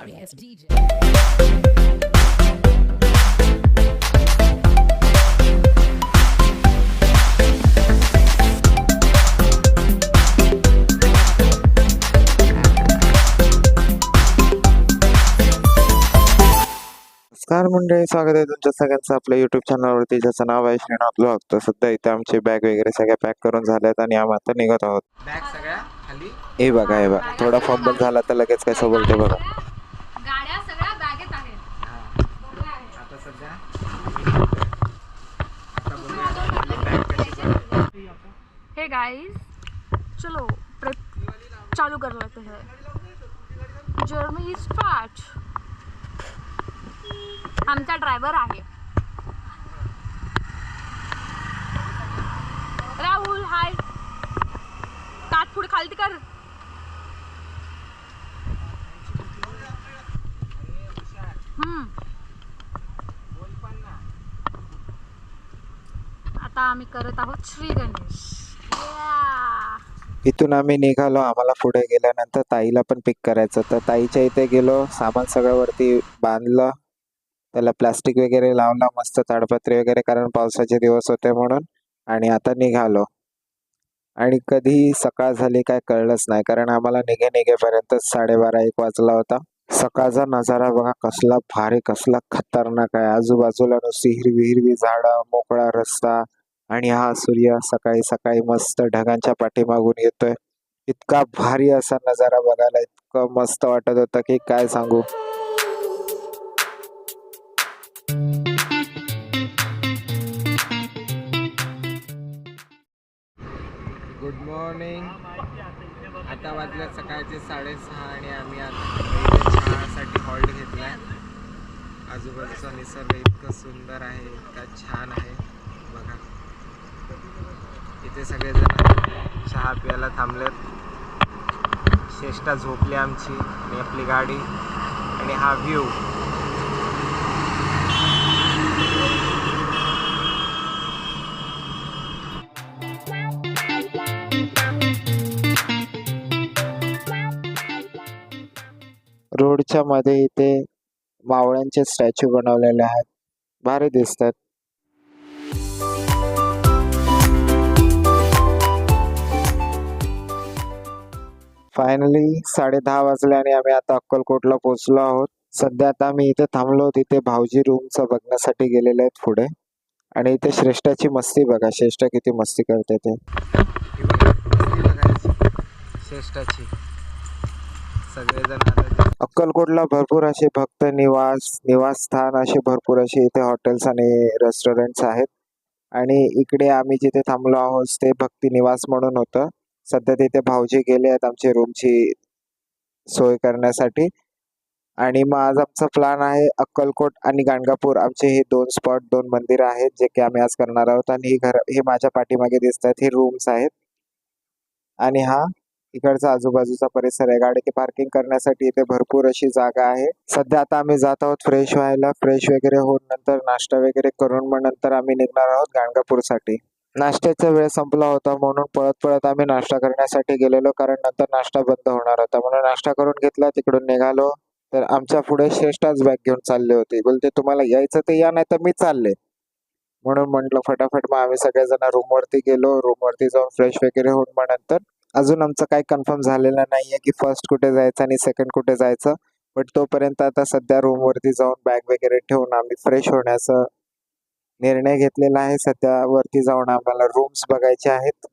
DJ. नमस्कार मंडळी स्वागत आहे तुमच्या सगळ्यांचं आपल्या युट्यूब चॅनलवरती ज्याचं नाव आहे श्रीनाथ ब्लॉग तर सध्या इथे आमचे बॅग वगैरे सगळ्या पॅक करून झाल्यात आणि आम्ही आता निघत आहोत. बॅग सगळ्या खाली? हे बघा हे बघा. थोडा फंबल झाला तर लगेच कसं बोलते बघा गाड्या सगळ्या बॅगेत आहेत हा. आता सध्या आता बघूया आपली बॅग कशी बनवली. हे गाइस चलो ट्रिप चालू कर लेते हैं। जर्नी स्टार्ट आमचा ड्रायव्हर आहे. राहुल हाय कात पुढे खालती कर. आता आम्ही करत आहोत श्री गणेश. इथून आम्ही निघालो. आम्हाला पुढे गेल्यानंतर ताईला पण पिक करायचं. तर ताईच्या इथे गेलो. सामान सगळं वरती बांधलं. त्याला प्लास्टिक वगैरे लावलं. मस्त ताडपत्री वगैरे कारण पावसाचे दिवस होते म्हणून. आणि आता निघालो. आणि कधी सकाळ झाली काय कळलंच नाही. कारण आम्हाला निघे निघेपर्यंत साडेबारा एक वाजला होता. सकाळचा नजारा बघा कसला भारी कसला खतरनाक आहे. आजूबाजूला नुसती हिरवी हिरवी झाडं मोकळा रस्ता. आणि हा सूर्य सकाळी सकाळी मस्त ढगांच्या पाठीमागून येतोय. इतका भारी असा नजारा बघायला इतकं मस्त वाटत होतं की काय सांगू. गुड मॉर्निंग आता वाजल्या सकाळचे साडेसहा आणि आम्ही आता चहासाठी हॉल्ट घेतलाय. आजूबाजूचा निसर्ग इतकं सुंदर आहे इतका छान आहे. बघा. इथे सगळेजण चहा प्यायला थांबलेत. शेष्टा झोपली आमची आणि आपली गाडी आणि हा व्ह्यू रोडच्या मध्ये इथे मावळ्यांचे स्टॅच्यू बनवलेले आहेत. भारी दिसतात. फायनली साडे दहा वाजले आणि आम्ही आता अक्कलकोटला पोहोचलो आहोत. सध्या आता आम्ही इथे थांबलो तिथे भाऊजी रूमचं बघण्यासाठी गेलेले आहेत पुढे. आणि इथे श्रेष्ठाची मस्ती बघा. श्रेष्ठ किती मस्ती करते ते. श्रेष्ठाची. सगळेजण अक्कलकोटला भरपूर असे भक्त निवास निवासस्थान असे भरपूर असे इथे हॉटेल्स आणि रेस्टॉरंट्स आहेत. आणि इकडे आम्ही जिथे थांबलो आहोत ते भक्ती निवास म्हणून होतं. सध्या तिथे भाऊजी गेले आहेत आमची रूमची सोय करण्यासाठी. आणि मग आज आमचा प्लॅन आहे अक्कलकोट आणि गाणगापूर. आमचे हे दोन स्पॉट दोन मंदिर आहेत जे की आम्ही आज करणार आहोत. आणि ही घर हे माझ्या पाठीमागे दिसत आहेत हे रूम्स आहेत. आणि हा इकडचा आजूबाजूचा परिसर आहे. गाडी पार्किंग करण्यासाठी इथे भरपूर अशी जागा आहे. सध्या आता आम्ही जात आहोत फ्रेश व्हायला. फ्रेश वगैरे होऊन नंतर नाश्ता वगैरे करून मग नंतर आम्ही निघणार आहोत गाणगापूरसाठी. नाश्त्याचा वेळ संपला होता म्हणून पळत पळत आम्ही नाश्ता करण्यासाठी गेलेलो कारण नंतर नाश्ता बंद होणार होता. म्हणून नाश्ता करून घेतला तिकडून निघालो. तर आमच्या पुढे श्रेष्ठाच बॅग घेऊन चालले होती. बोलते तुम्हाला यायचं तर या नाही तर मी चालले. म्हणून म्हटलं फटाफट मग आम्ही सगळेजण रूमवरती गेलो. रूमवरती जाऊन फ्रेश वगैरे होऊन मग नंतर अजून आमचं काही कन्फर्म झालेलं नाहीये की फर्स्ट कुठे जायचं आणि सेकंड कुठे जायचं. बट तोपर्यंत आता सध्या रूमवरती जाऊन बॅग वगैरे ठेवून आम्ही फ्रेश होण्याचं निर्णय घेतलेला आहे. सध्या वरती जाऊन आम्हाला रूम्स बघायचे आहेत.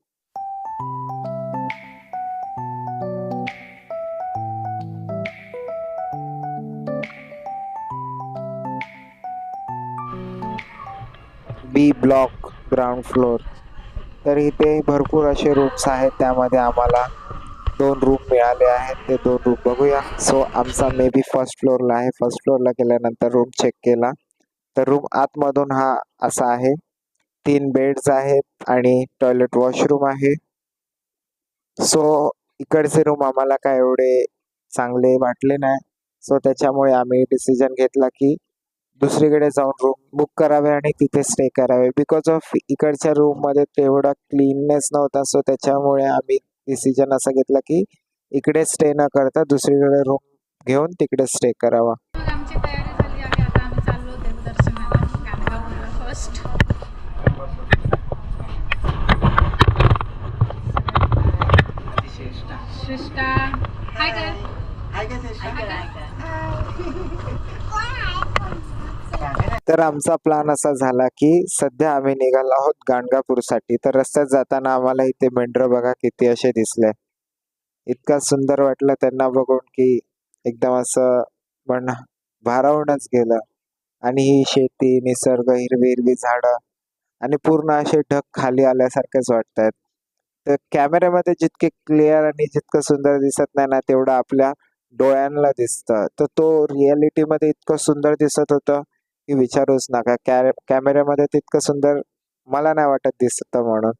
बी ब्लॉक ग्राउंड फ्लोर तर इथे भरपूर असे रूम्स आहेत. त्यामध्ये आम्हाला दोन रूम मिळाले आहेत. ते दोन रूम बघूया. सो आमचा मे बी फर्स्ट फ्लोअरला आहे. फर्स्ट फ्लोअरला गेल्यानंतर रूम चेक केला. तर रूम आतमधून हा असा आहे. तीन बेड्स आहेत आणि टॉयलेट वॉशरूम आहे. सो इकडचे रूम आम्हाला काय एवढे चांगले वाटले नाही. सो त्याच्यामुळे आम्ही डिसिजन घेतला की दुसरीकडे जाऊन रूम बुक करावे आणि तिथे स्टे करावे. बिकॉज ऑफ इकडच्या रूममध्ये तेवढा क्लीननेस नव्हता सो त्याच्यामुळे आम्ही डिसिजन असा घेतला की इकडे स्टे न करता दुसरीकडे रूम घेऊन तिकडे स्टे करावा. गाणगापूरला फर्स्ट श्रेष्ठा हाय कर तर आमचा प्लान असा झाला की सध्या आम्ही निघालो आहोत गाणगापूरसाठी. तर रस्त्यात जाताना आम्हाला इथे मेंढरं बघा किती असे दिसले. इतका सुंदर वाटलं त्यांना बघून की एकदम असं पण भारावूनच गेलं. आणि ही शेती निसर्ग हिरवी हिरवी झाडं आणि पूर्ण असे ढग खाली आल्यासारखेच वाटतात. तर कॅमेऱ्यामध्ये जितके क्लिअर आणि जितकं सुंदर दिसत नाही ना तेवढं आपल्या डोळ्यांना दिसतं. तर तो रियालिटीमध्ये इतकं सुंदर दिसत होतं की विचारूच नका. कॅ कॅमेऱ्यामध्ये तितकं सुंदर मला नाही वाटत दिसतं म्हणून.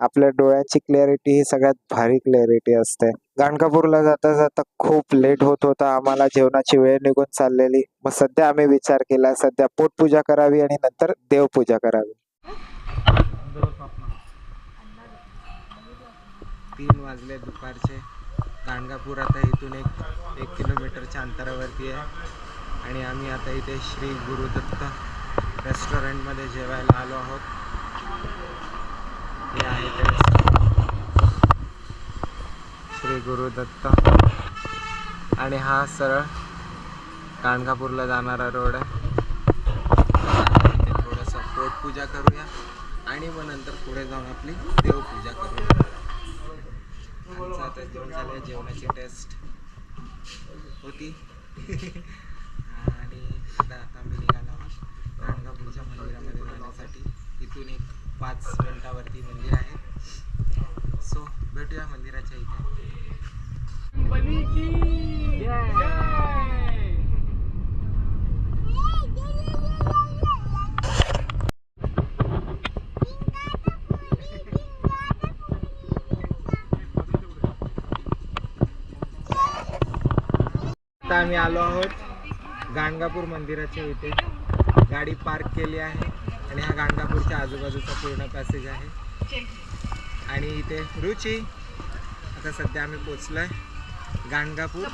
आपल्या डोळ्यांची क्लॅरिटी ही सगळ्यात भारी क्लॅरिटी असते. गाणगापूरला जाता जाता खूप लेट होत होता. आम्हाला जेवणाची वेळ निघून चाललेली. मग सध्या आम्ही विचार केला सध्या पोटपूजा करावी आणि नंतर देवपूजा करावी. तीन वाजले दुपारचे. गाणगापूर आता इथून एक एक किलोमीटरच्या अंतरावरती आहे. आणि आम्ही आता इथे श्री गुरुदत्त रेस्टॉरंटमध्ये जेवायला आलो आहोत. हे आहे ते. श्री गुरुदत्त आणि हा सरळ काणकापूरला जाणारा रोड आहे. इथे थोडंसं पोटपूजा करूया. आणि मग नंतर पुढे जाऊन आपली देवपूजा करूया. आता जेवण झालं जेवणाची टेस्ट होती. आणि आता आता आम्ही काणकापूरच्या मंदिरामध्ये जाण्यासाठी. इथून एक पाच मिनिटावरती मंदिर आहे. सो भेटूया मंदिराच्या इथे. आता आम्ही आलो आहोत गाणगापूर मंदिराच्या इथे. गाडी पार्क केली आहे आणि हा गाणगापूरच्या आजूबाजूचा पूर्ण पॅसेज आहे. आणि इथे रुची. आता सध्या आम्ही पोचलोय गाणगापूर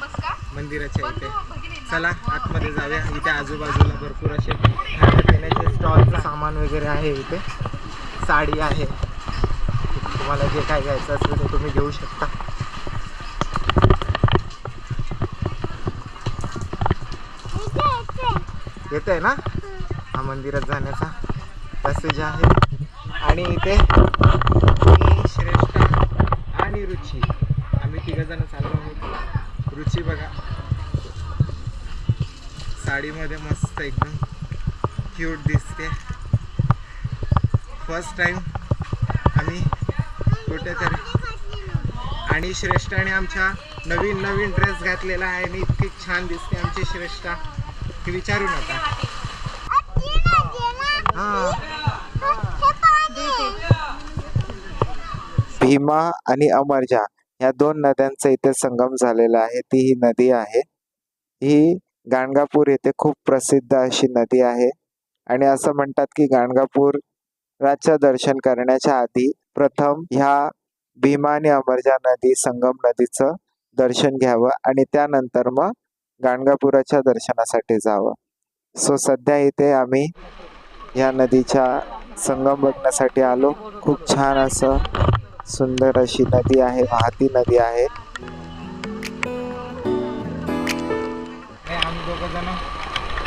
मंदिराच्या इथे. चला आतमध्ये जाऊया. इथे आजूबाजूला भरपूर असे खाण्यापिण्याचे स्टॉलचं सामान वगैरे आहे इथे. साडी आहे. तुम्हाला जे काय घ्यायचं असेल ते तुम्ही घेऊ शकता. येत आहे ना? हा मंदिरात जाण्याचा पॅसेज आहे. आणि इथे आणि रुची. आम्ही तिघ जण चाललो आहोत. रुची बघा. साडीमध्ये मस्त एकदम क्यूट दिसते. फर्स्ट टाइम आम्ही कुठेतरी आणि श्रेष्ठाने आमच्या नवीन नवीन ड्रेस घातलेला आहे आणि इतकी छान दिसते आमची श्रेष्ठा. की विचारू नका. हा. भीमा आणि अमरजा ह्या दोन नद्यांचा इथे संगम झालेला आहे. ती ही नदी आहे. ही गाणगापूर येथे खूप प्रसिद्ध अशी नदी आहे. आणि असं म्हणतात की गाणगापूर गाणगापूराचं दर्शन करण्याच्या आधी प्रथम ह्या भीमा आणि अमरजा नदी संगम नदीचं दर्शन घ्यावं आणि त्यानंतर मग गाणगापुराच्या दर्शनासाठी जावं. सो सध्या इथे आम्ही ह्या नदीच्या संगम बघण्यासाठी आलो. खूप छान असं सुंदर अशी नदी आहे वाहती नदी आहे. आम्ही दोघं जण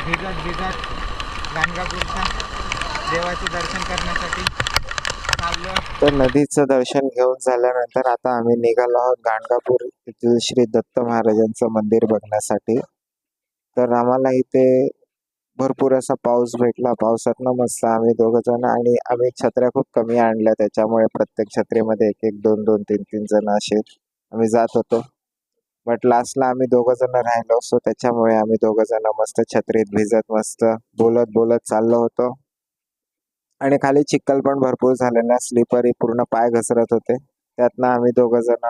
भिजत भिजत गाणगापूरच्या देवाचे दर्शन करण्यासाठी तर नदीचं दर्शन घेऊन झाल्यानंतर आता आम्ही निघालो आहोत गाणगापूर येथील श्री दत्त महाराजांचं मंदिर बघण्यासाठी. तर आम्हाला इथे भरपूर असा पाऊस भेटला. पावसातनं मस्त आम्ही दोघं जण आणि आम्ही छत्र्या खूप कमी आणल्या. त्याच्यामुळे प्रत्येक छत्रीमध्ये एक एक दोन दोन तीन तीन जण असे आम्ही जात होतो. बट लास्टला आम्ही दोघं जण राहिलो. सो त्याच्यामुळे आम्ही दोघं जण मस्त छत्रीत भिजत मस्त बोलत बोलत चाललो होतो. आणि खाली चिखल पण भरपूर झालेला. स्लिपरी पूर्ण पाय घसरत होते. त्यातनं आम्ही दोघं जण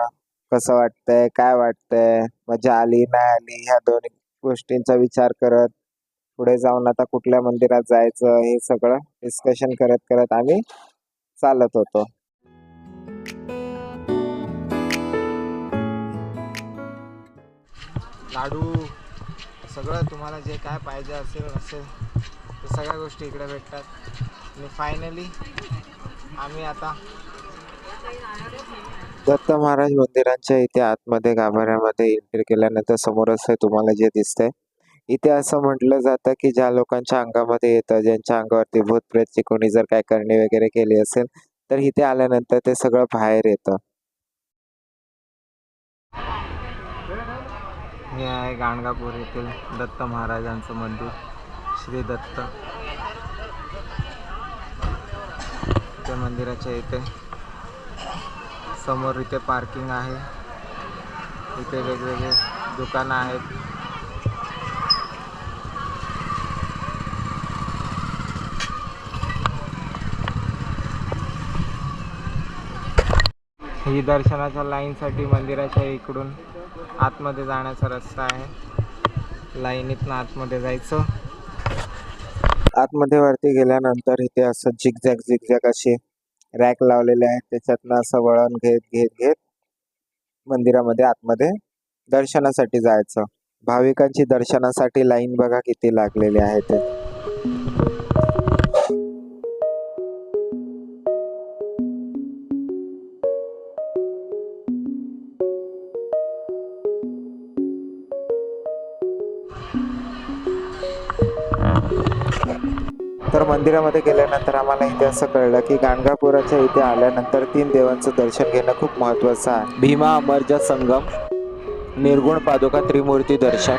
कसं वाटतंय काय वाटतंय मजा आली नाही आली ह्या दोन्ही गोष्टींचा विचार करत पुढे जाऊन आता कुठल्या मंदिरात जायचं हे सगळं डिस्कशन करत करत आम्ही चालत होतो. लाडू सगळं तुम्हाला जे काय पाहिजे असेल असेल ते सगळ्या गोष्टी इकडे भेटतात. आणि फायनली आम्ही आता दत्त महाराज मंदिरांच्या इथे आतमध्ये गाभाऱ्यामध्ये एंट्री केल्यानंतर समोरच हे तुम्हाला जे दिसतंय इथे असं म्हटलं जातं की ज्या लोकांच्या अंगामध्ये येतं ज्यांच्या अंगावरती भूत प्रेतची कोणी जर काय करणी वगैरे केली असेल तर इथे आल्यानंतर ते सगळं बाहेर येतं. हे आहे गाणगापूर येथील दत्त महाराजांचं मंदिर श्री दत्त. त्या मंदिराच्या इथे समोर इथे पार्किंग आहे. इथे वेगवेगळे दुकानं आहेत. ही दर्शनाच्या लाईनसाठी मंदिराच्या इकडून आतमध्ये जाण्याचा रस्ता आहे. लाईनीतनं आतमध्ये जायचं. आतमध्ये वरती गेल्यानंतर इथे असं झिकझॅक झिकझॅक असे रॅक लावलेले आहेत. त्याच्यातनं असं वळण घेत घेत घेत मंदिरामध्ये आतमध्ये दर्शनासाठी जायचं. भाविकांची दर्शनासाठी लाईन बघा किती लागलेली आहे ते तर मंदिरामध्ये गेल्यानंतर आम्हाला इथे असं कळलं की गाणगापुराच्या इथे आल्यानंतर तीन देवांचं दर्शन घेणं खूप महत्त्वाचं आहे. भीमा अमरजा संगम निर्गुण पादुका त्रिमूर्ती दर्शन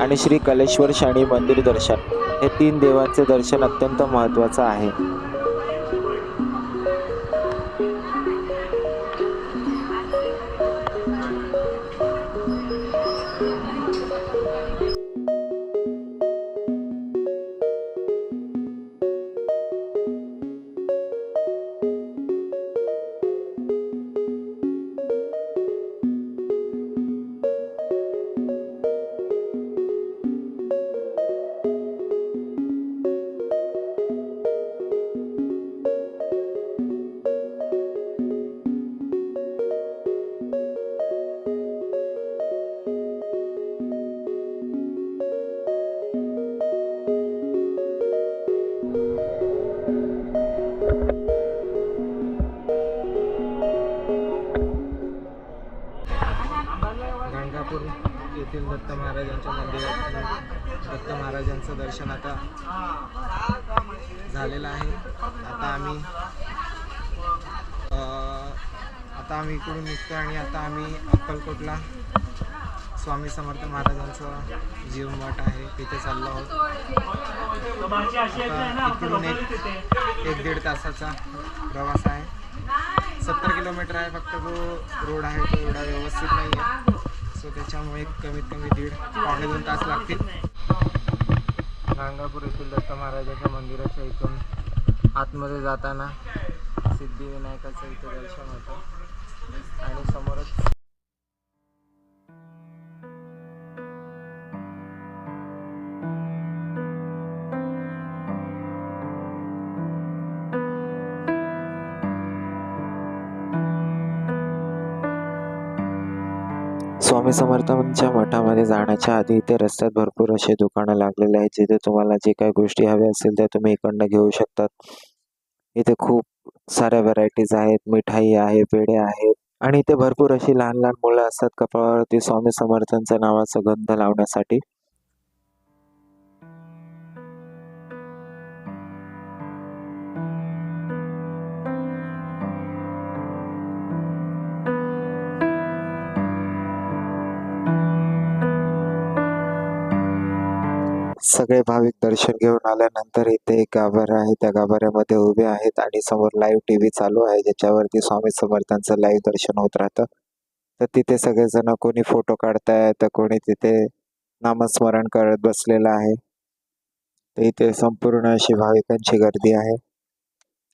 आणि श्री कलेश्वर शनी मंदिर दर्शन. हे तीन देवांचे दर्शन अत्यंत महत्त्वाचं आहे. दर्शन आता झालेलं आहे. आता आम्ही आता आम्ही इकडून निघतो आणि आता आम्ही अक्कलकोटला स्वामी समर्थ महाराजांचं जीवमठ आहे. तिथे चाललो आहोत. इकडून एक एक दीड तासाचा प्रवास आहे. सत्तर किलोमीटर आहे फक्त जो रोड आहे तो एवढा व्यवस्थित नाही आहे सो त्याच्यामुळे कमीत कमी दीड पावणे दोन तास लागतील. गाणगापूर येथील दत्त महाराजाच्या मंदिराच्या इथून आतमध्ये जाताना सिद्धिविनायकाचं इथं दर्शन होतं. आणि समोरच स्वामी समर्थांच्या मठामध्ये जाण्याच्या आधी इथे रस्त्यात भरपूर असे दुकानं लागलेले आहेत जिथे तुम्हाला जे काही गोष्टी हव्या असतील त्या तुम्ही इकडनं घेऊ शकतात. इथे खूप साऱ्या व्हरायटीज आहेत मिठाई आहे पेढे आहेत आणि इथे भरपूर अशी लहान लहान मुलं असतात कपाळावरती स्वामी समर्थांच्या नावाचा गंध लावण्यासाठी. सगळे भाविक दर्शन घेऊन आल्यानंतर इथे एक गाभारा आहे. त्या गाभाऱ्यामध्ये उभे आहेत आणि समोर लाईव्ह टी व्ही चालू आहे. ज्याच्यावरती स्वामी समर्थांचं लाईव्ह दर्शन होत राहतं. तर तिथे सगळेजण कोणी फोटो काढताय तर कोणी तिथे नामस्मरण करत बसलेलं आहे. तर इथे संपूर्ण अशी भाविकांची गर्दी आहे.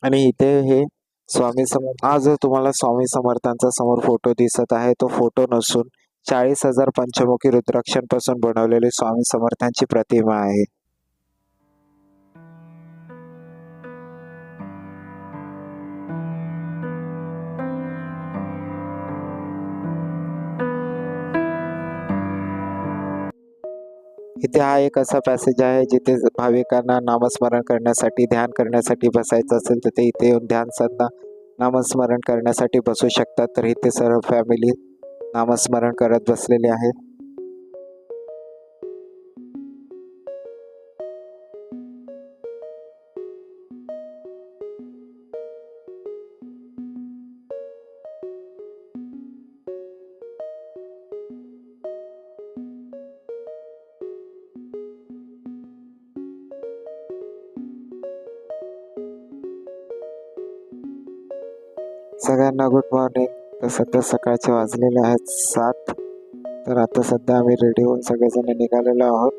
आणि इथे हे स्वामी समर्थ हा जो तुम्हाला स्वामी समर्थांचा समोर फोटो दिसत आहे. तो फोटो नसून चाळीस हजार पंचमुखी रुद्राक्षांपासून बनवलेली स्वामी समर्थांची प्रतिमा आहे. इथे हा एक असा पॅसेज आहे जिथे भाविकांना नामस्मरण करण्यासाठी ध्यान करण्यासाठी बसायचं असेल तर ते इथे येऊन ध्यान साधना नामस्मरण करण्यासाठी बसू शकतात. तर इथे सर्व फॅमिली नामस्मरण करत बसलेले आहेत. सगळ्यांना गुड मॉर्निंग तर सध्या सकाळचे वाजलेले आहेत सात. तर आता सध्या आम्ही रेडी होऊन सगळेजण निघालेलो आहोत.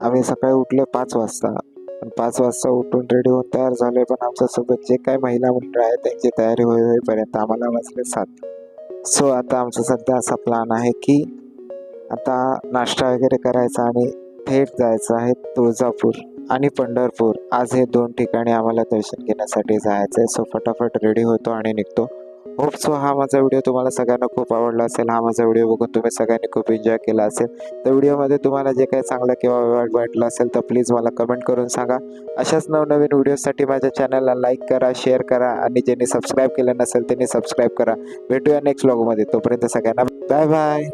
आम्ही सकाळी उठले पाच वाजता. पण पाच वाजता उठून रेडी होऊन तयार झाले पण आमच्यासोबत जे काही महिला मंडळ आहे त्यांची तयारी होई होईपर्यंत आम्हाला वाजले सात. सो आता आमचा सध्या असा प्लॅन आहे की आता नाश्ता वगैरे करायचा आणि थेट जायचं आहे तुळजापूर आणि पंढरपूर. आज हे दोन ठिकाणी आम्हाला दर्शन घेण्यासाठी जायचं आहे सो फटाफट रेडी होतो आणि निघतो. होप सो हा माझा व्हिडिओ तुम्हाला सगळ्यांना खूप आवडला असेल. हा माझा व्हिडिओ बघून तुम्ही सगळ्यांनी खूप एन्जॉय केला असेल. तर व्हिडिओमध्ये तुम्हाला जे काही चांगलं किंवा वाईट वाटलं असेल तर प्लीज मला कमेंट करून सांगा. अशाच नवनवीन व्हिडिओसाठी माझ्या चॅनलला लाईक करा शेअर करा आणि ज्यांनी सबस्क्राईब केलं नसेल त्यांनी सबस्क्राईब करा. भेटूया नेक्स्ट ब्लॉगमध्ये तोपर्यंत सगळ्यांना बाय बाय